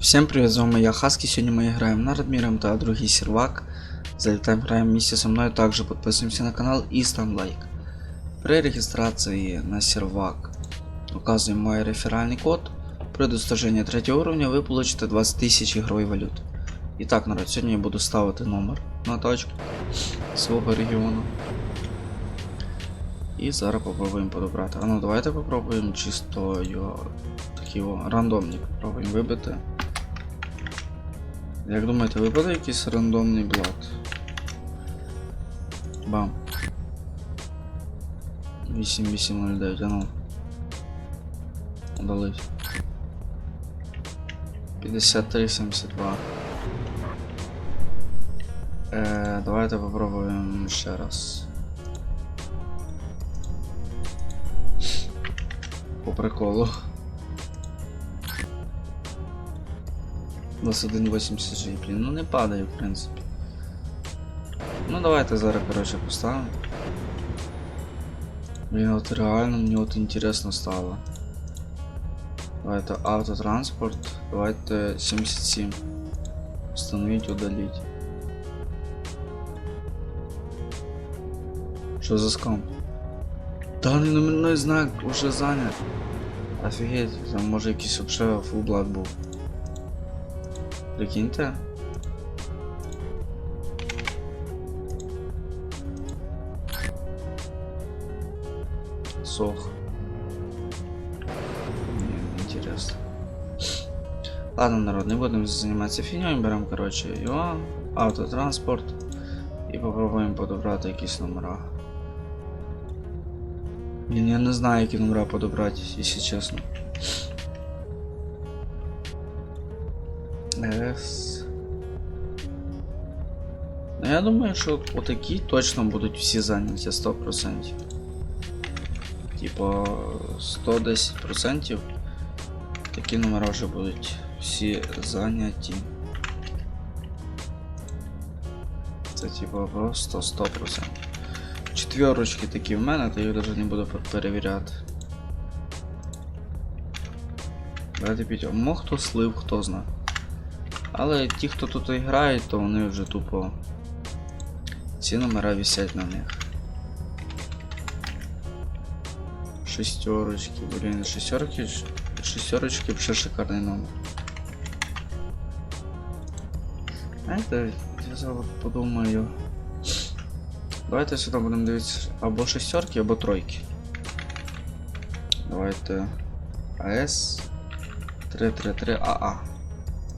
Всем привет, з вами я Хаски. Сьогодні ми граємо на Радміром та другий сервак. Залітаємо, граємо вместе со мною. Также підписуємося на канал і ставим лайк. При реєстрації на сервак указуємо мой реферальний код. При достижении третього уровня ви получите 20 тисяч ігрової валюти. І так, народ, сьогодні я буду ставити номер на тачку свого регіону. І зараз попробуємо подобрати. А ну давайте попробуємо чисто його такий рандомник попробуємо вибити. Як думаєте, випаде якийсь рандомний блат? Бам. 8809, а ну. Удалить. 5372. Е, давайте попробуємо ще раз. По приколу. 21.86, блін, ну не падає, в принципі. Ну давайте зараз, коротше, поставимо. Блін, от реально мені от інтересно стало. Давайте автотранспорт, давайте 77. Установить, удалить. Що за скам? Даний номерной знак уже занят. Офігеть, там може якийсь вообще фулблат був. Прикиньте. Сох. Не, интересно. Ладно, народ, не будем заниматься фигней, берем, короче, його, автотранспорт і попробуємо подобрати якісь номера. Блін, я не знаю, які номера подобрати, якщо чесно. С. Ну, я думаю, що отакі точно будуть всі зайняті 100%. Типа 110% такі номера вже будуть всі зайняті. Це типа просто 100%. Четверочки такі в мене, то я навіть не буду пер- перевіряти. Давайте піть. Мо хто слив, хто знає. Але ті, хто тут грає, то вони вже тупо. Ці номера висять на них. Шестерочки, блін, шестерки, шестерочки вже шикарний номер. Знаєте, я зараз подумаю. Давайте сюди будемо дивитися або шестерки, або тройки. Давайте АС 333 АА.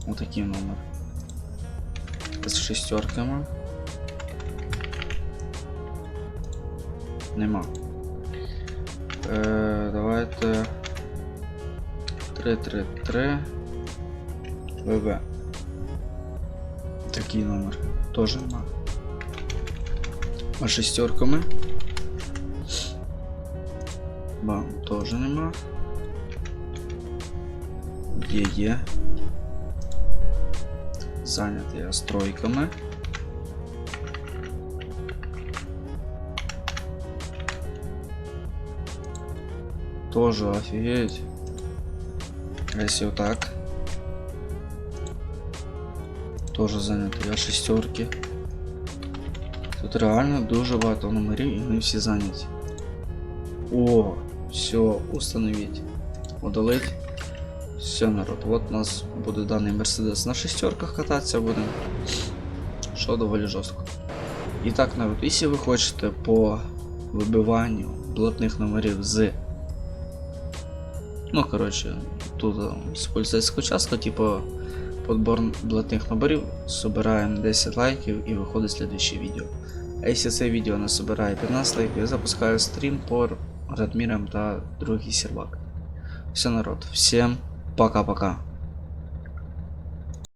Отакий номер. З шестерками. Нема. Е, давайте 333 ВВ. Такий номер. Тоже нема. А шестерками. Бам, тоже нема. Є є. Зайнятий я стройками. Тоже офигеть. А если вот так? Тоже зайнятий я шестерки. Тут реально дуже багато номерів і вони всі зайняті. О, все, установить. Удалить. Все, народ, вот у нас буде даний Мерседес на шестерках кататися буде. Що доволі жорстко. І народ, якщо ви хочете по вибиванню блатних номерів з. Ну, коротше, тут е, з поліцейського часто, типу, подбор блатних номерів, собираємо 10 лайків і виходить слідуюче відео. А якщо це відео не собирає 15 лайків, я запускаю стрім по Радмірам та другий сервак. Все, народ, всем пока-пока.